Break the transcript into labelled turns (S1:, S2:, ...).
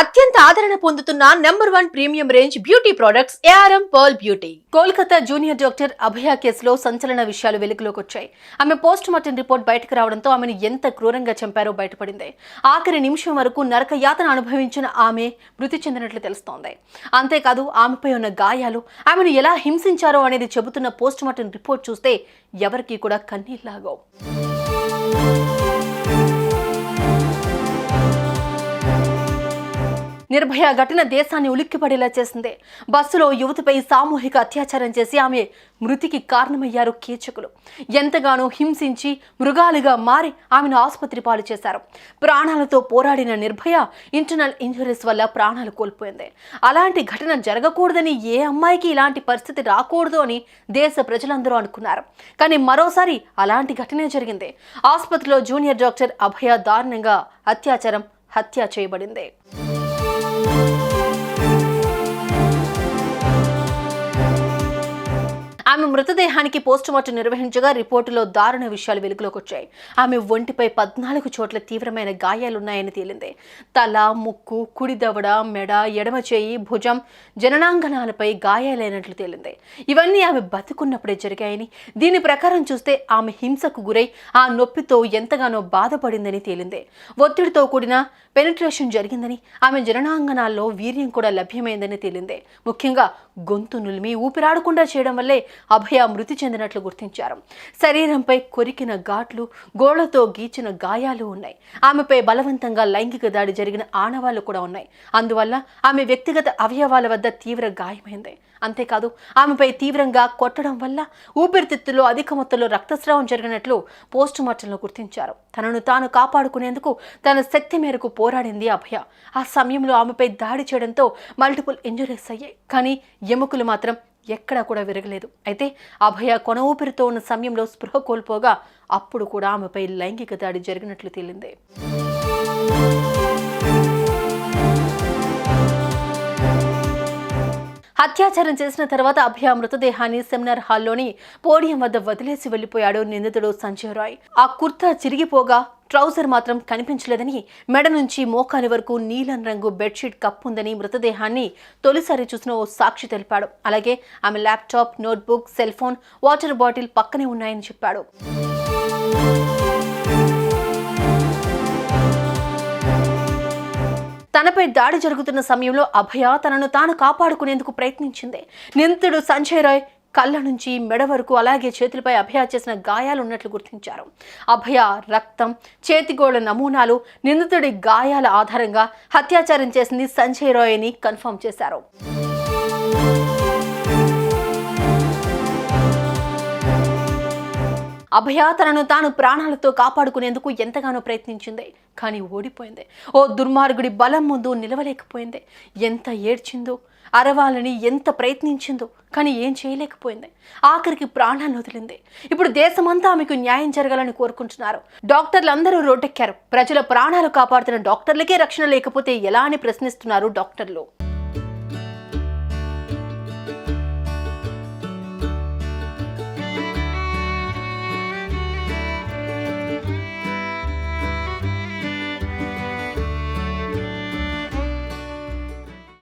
S1: అత్యంత ఆదరణ పొందుతున్న number one premium range beauty products ARM pearl beauty. Kolkata junior doctor Abhaya కేసులో సంచలన విషయాలు వెలుగులోకి వచ్చాయి. ఆమె పోస్ట్ మార్టం రిపోర్ట్ బయటకు రావడంతో ఆమెను ఎంత క్రూరంగా చంపారో బయటపడింది. ఆఖరి నిమిషం వరకు నరక యాతన అనుభవించిన ఆమె మృతి చెందినట్లు తెలుస్తోంది. అంతేకాదు ఆమెపై ఉన్న గాయాలు ఆమెను ఎలా హింసించారో అనేది చెబుతున్న పోస్ట్ మార్టం రిపోర్ట్ చూస్తే ఎవరికీ కూడా కన్నీళ్ళాగో నిర్భయ ఘటన దేశాన్ని ఉలిక్కిపడేలా చేసింది. బస్సులో యువతిపై సామూహిక అత్యాచారం చేసి ఆమె మృతికి కారణమయ్యారు కీచకులు. ఎంతగానో హింసించి మృగాలుగా మారి ఆమెను ఆసుపత్రి పాలు చేశారు. ప్రాణాలతో పోరాడిన నిర్భయ ఇంటర్నల్ ఇంజురీస్ వల్ల ప్రాణాలు కోల్పోయింది. అలాంటి ఘటన జరగకూడదని ఏ అమ్మాయికి ఇలాంటి పరిస్థితి రాకూడదు అని దేశ ప్రజలందరూ అనుకున్నారు. కానీ మరోసారి అలాంటి ఘటనే జరిగింది. ఆసుపత్రిలో జూనియర్ డాక్టర్ అభయ దారుణంగా అత్యాచారం హత్య చేయబడింది. ఆమె మృతదేహానికి పోస్టుమార్టం నిర్వహించగా రిపోర్టులో దారుణ విషయాలు వెలుగులోకి వచ్చాయి ఆమె ఒంటిపై పద్నాలుగు చోట్ల తీవ్రమైన గాయాలున్నాయని తేలింది. తల ముక్కు కుడి దవడ మెడ ఎడమ చేయి భుజం జననాంగనాలపై గాయాలైనట్లు తేలింది. ఇవన్నీ ఆమె బతుకున్నప్పుడే జరిగాయని దీని ప్రకారం చూస్తే ఆమె హింసకు గురై ఆ నొప్పితో ఎంతగానో బాధపడిందని తేలింది. ఒత్తిడితో కూడిన పెనిట్రేషన్ జరిగిందని ఆమె జననాంగనాల్లో వీర్యం కూడా లభ్యమైందని తేలింది. ముఖ్యంగా గొంతు నులిమి ఊపిరాడకుండా చేయడం వల్లే అభయ మృతి చెందినట్లు గుర్తించారు. శరీరంపై కొరికిన ఘాట్లు గోళ్ళతో గీచిన గాయాలు ఉన్నాయి. ఆమెపై బలవంతంగా లైంగిక దాడి జరిగిన ఆనవాళ్ళు కూడా ఉన్నాయి. అందువల్ల ఆమె వ్యక్తిగత అవయవాల వద్ద తీవ్ర గాయమైంది. అంతేకాదు ఆమెపై తీవ్రంగా కొట్టడం వల్ల ఊపిరితిత్తులో అధిక మొత్తంలో రక్తస్రావం జరిగినట్లు పోస్టు మార్టంలో గుర్తించారు. తనను తాను కాపాడుకునేందుకు తన శక్తి మేరకు పోరాడింది అభయ. ఆ సమయంలో ఆమెపై దాడి చేయడంతో మల్టిపుల్ ఇంజురీస్ అయ్యాయి. కానీ ఎముకలు మాత్రం ఎక్కడా కూడా విరగలేదు. అయితే అభయ కొన ఊపిరితో ఉన్న సమయంలో స్పృహ కోల్పోగా అప్పుడు కూడా ఆమెపై లైంగిక దాడి జరిగినట్లు తేలింది. అత్యాచారం చేసిన తర్వాత అభయ మృతదేహాన్ని సెమినార్ హాల్లోని పోడియం వద్ద వదిలేసి వెళ్ళిపోయాడు నిందితుడు సంజయ్ రాయ్. ఆ కుర్తా చిరిగిపోగా ట్రౌజర్ మాత్రం కనిపించలేదని మెడ నుంచి మోకాలి వరకు నీలం రంగు బెడ్షీట్ కప్పుందని మృతదేహాన్ని తొలిసారి చూసిన ఓ సాక్షి తెలిపాడు. అలాగే ఆమె laptop notebook cell phone water bottle పక్కనే ఉన్నాయని చెప్పాడు. తనపై దాడి జరుగుతున్న సమయంలో అభయ తనను తాను కాపాడుకునేందుకు ప్రయత్నించింది. నిందితుడు సంజయ్ రాయ్ కళ్ళ నుంచి మెడ వరకు అలాగే చేతులపై అభయ చేసిన గాయాలు ఉన్నట్లు గుర్తించారు. అభయ రక్తం చేతిగోళ్ళ నమూనాలు నిందితుడి గాయాల ఆధారంగా హత్యాచారం చేసింది సంజయ్ రాయ్ అని కన్ఫర్మ్ చేశారు. అభయ తనను తాను ప్రాణాలతో కాపాడుకునేందుకు ఎంతగానో ప్రయత్నించింది కానీ ఓడిపోయింది. ఓ దుర్మార్గుడి బలం ముందు నిలవలేకపోయింది. ఎంత ఏడ్చిందో అరవాలని ఎంత ప్రయత్నించిందో కానీ ఏం చేయలేకపోయింది. ఆఖరికి ప్రాణాలు వదిలింది. ఇప్పుడు దేశమంతా ఆమెకు న్యాయం జరగాలని కోరుకుంటున్నారు. డాక్టర్లు అందరూ రోడ్డెక్కారు. ప్రజల ప్రాణాలు కాపాడుతున్న డాక్టర్లకే రక్షణ లేకపోతే ఎలా అని ప్రశ్నిస్తున్నారు డాక్టర్లు.